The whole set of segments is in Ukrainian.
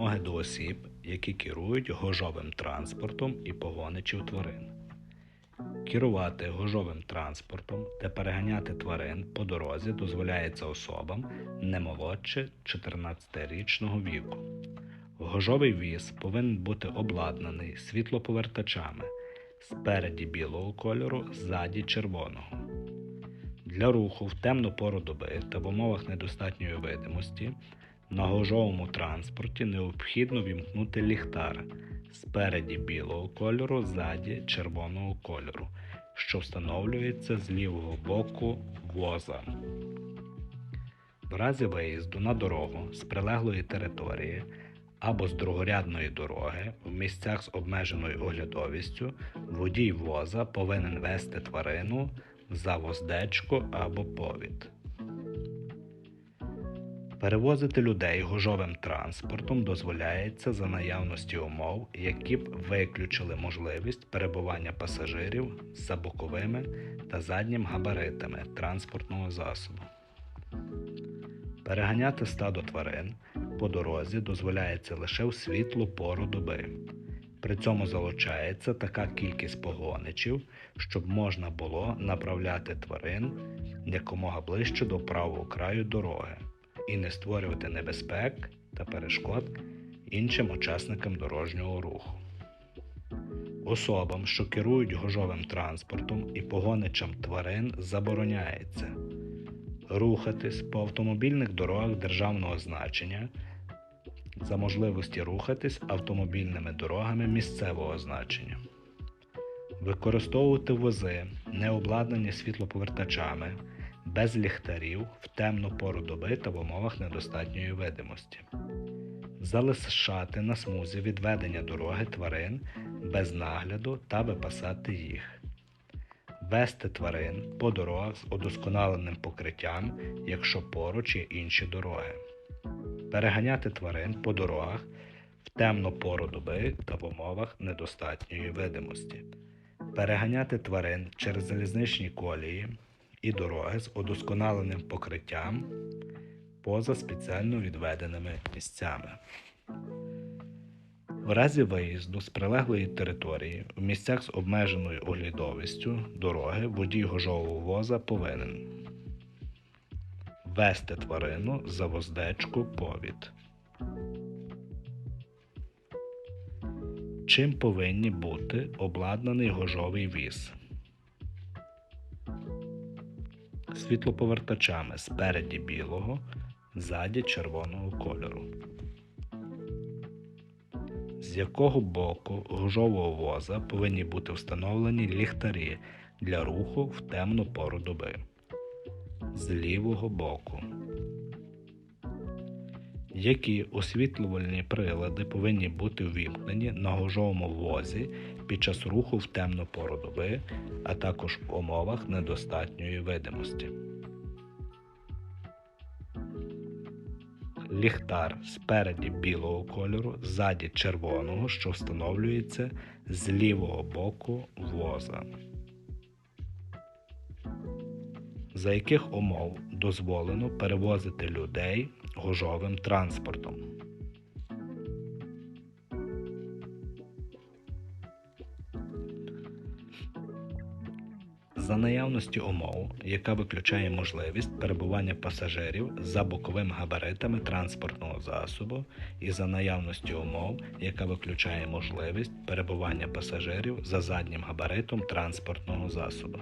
до осіб, які керують гожовим транспортом і погоничів тварин. Керувати гожовим транспортом та переганяти тварин по дорозі дозволяється особам не молодше 14-річного віку. Гожовий віз повинен бути обладнаний світлоповертачами спереді білого кольору, ззаді червоного. Для руху в темну пору доби та в умовах недостатньої видимості на гожовому транспорті необхідно вімкнути ліхтар спереді білого кольору, ззаді червоного кольору, що встановлюється з лівого боку воза. В разі виїзду на дорогу з прилеглої території або з другорядної дороги в місцях з обмеженою оглядовістю водій воза повинен вести тварину за воздечку або повід. Перевозити людей гужовим транспортом дозволяється за наявності умов, які б виключили можливість перебування пасажирів за боковими та заднім габаритами транспортного засобу. Переганяти стадо тварин по дорозі дозволяється лише в світлу пору доби. При цьому залучається така кількість погоничів, щоб можна було направляти тварин якомога ближче до правого краю дороги і не створювати небезпек та перешкод іншим учасникам дорожнього руху. Особам, що керують гожовим транспортом і погоничам тварин, забороняється рухатись по автомобільних дорогах державного значення за можливості рухатись автомобільними дорогами місцевого значення, використовувати вози, не обладнані світлоповертачами, без ліхтарів в темну пору доби та в умовах недостатньої видимості, залишати на смузі відведення дороги тварин без нагляду та випасати їх. Вести тварин по дорогах з удосконаленим покриттям, якщо поруч є інші дороги. Переганяти тварин по дорогах в темну пору доби та в умовах недостатньої видимості, переганяти тварин через залізничні колії і дороги з удосконаленим покриттям поза спеціально відведеними місцями. В разі виїзду з прилеглої території в місцях з обмеженою оглядовістю дороги водій гожового воза повинен вести тварину за воздечку повід. Чим повинні бути обладнаний гожовий віз? Світлоповертачами спереді білого, ззаді червоного кольору. З якого боку гужового воза повинні бути встановлені ліхтарі для руху в темну пору доби з лівого боку. Які освітлювальні прилади повинні бути увімкнені на гожовому возі під час руху в темну пору доби, а також в умовах недостатньої видимості. Ліхтар спереді білого кольору, ззаді червоного, що встановлюється з лівого боку воза за яких умов дозволено перевозити людей гужовим транспортом. За наявності умов, яка виключає можливість перебування пасажирів за боковим габаритами транспортного засобу, і за наявності умов, яка виключає можливість перебування пасажирів за заднім габаритом транспортного засобу.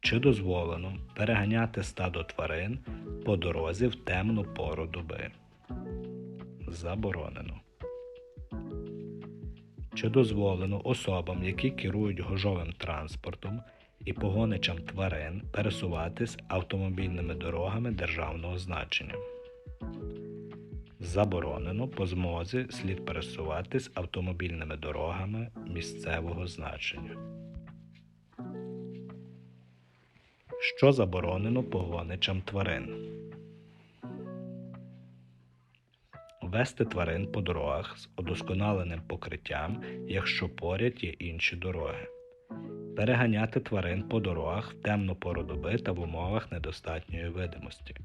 Чи дозволено переганяти стадо тварин по дорозі в темну пору доби? Заборонено. Чи дозволено особам, які керують гожовим транспортом і погоничам тварин пересуватись автомобільними дорогами державного значення? Заборонено по змозі слід пересуватись автомобільними дорогами місцевого значення. що заборонено погоничам тварин. Вести тварин по дорогах з удосконаленим покриттям, якщо поряд є інші дороги. Переганяти тварин по дорогах в темну пору доби та в умовах недостатньої видимості.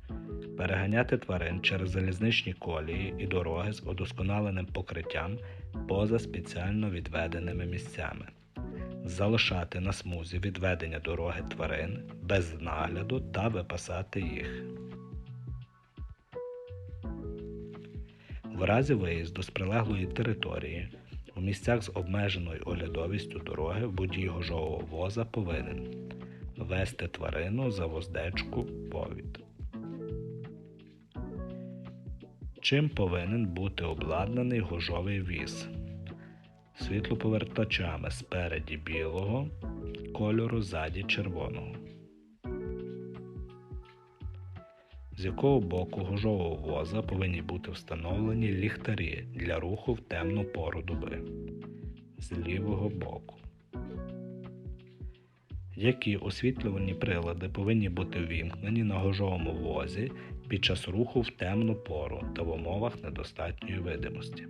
Переганяти тварин через залізничні колії і дороги з удосконаленим покриттям поза спеціально відведеними місцями. Залишати на смузі відведення дороги тварин без нагляду та випасати їх. В разі виїзду з прилеглої території у місцях з обмеженою оглядовістю дороги водій гужового воза повинен вести тварину за воздечку повід. Чим повинен бути обладнаний гужовий віз? Світлоповертачами спереді білого кольору ззаді червоного. З якого боку гужового воза повинні бути встановлені ліхтарі для руху в темну пору доби? З лівого боку. Які освітлювальні прилади повинні бути ввімкнені на гужовому возі під час руху в темну пору та в умовах недостатньої видимості?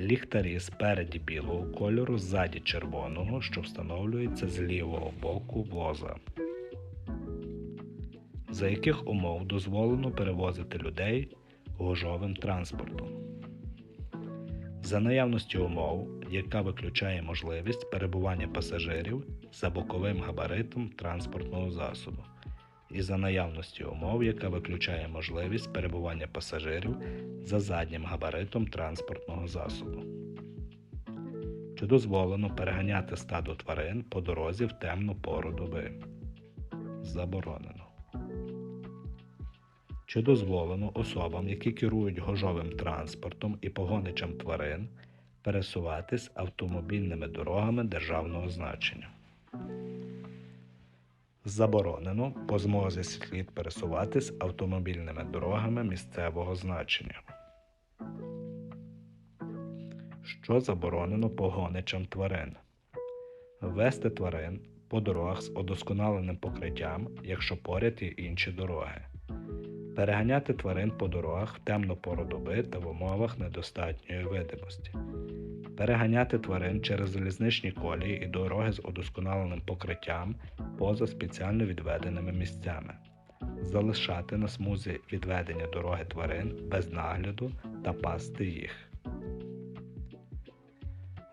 Ліхтарі спереді білого кольору, ззаді червоного, що встановлюється з лівого боку воза. За яких умов дозволено перевозити людей гужовим транспортом? За наявності умов, яка виключає можливість перебування пасажирів за боковим габаритом транспортного засобу, і за наявності умов, яка виключає можливість перебування пасажирів за заднім габаритом транспортного засобу. Чи дозволено переганяти стадо тварин по дорозі в темну пору доби? Заборонено. Чи дозволено особам, які керують гожовим транспортом і погоничам тварин, пересуватись автомобільними дорогами державного значення? Заборонено по змозі слід пересуватись автомобільними дорогами місцевого значення. Що заборонено погоничам тварин? Вести тварин по дорогах з удосконаленим покриттям, якщо поряд є інші дороги. Переганяти тварин по дорогах в темну пору доби та в умовах недостатньої видимості. Переганяти тварин через залізничні колії і дороги з удосконаленим покриттям поза спеціально відведеними місцями. Залишати на смузі відведення дороги тварин без нагляду та пасти їх.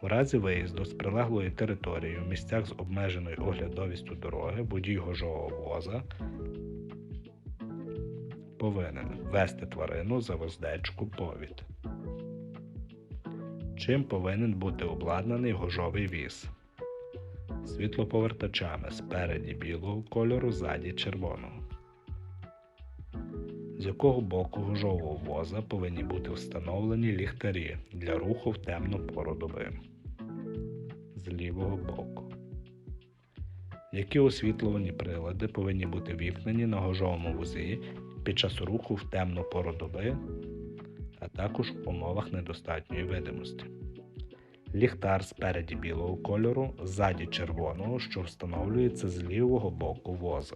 У разі виїзду з прилеглої території в місцях з обмеженою оглядовістю дороги водій гожового воза повинен вести тварину за воздечку повід. Чим повинен бути обладнаний гожовий віз? Світлоповертачами спереді білого кольору, ззаді червоного. З якого боку гужового воза повинні бути встановлені ліхтарі для руху в темну пору доби? З лівого боку. Які освітлювані прилади повинні бути вімкнені на гожовому вузі під час руху в темну пору доби, а також в умовах недостатньої видимості? Ліхтар спереді білого кольору, ззаді червоного, що встановлюється з лівого боку воза.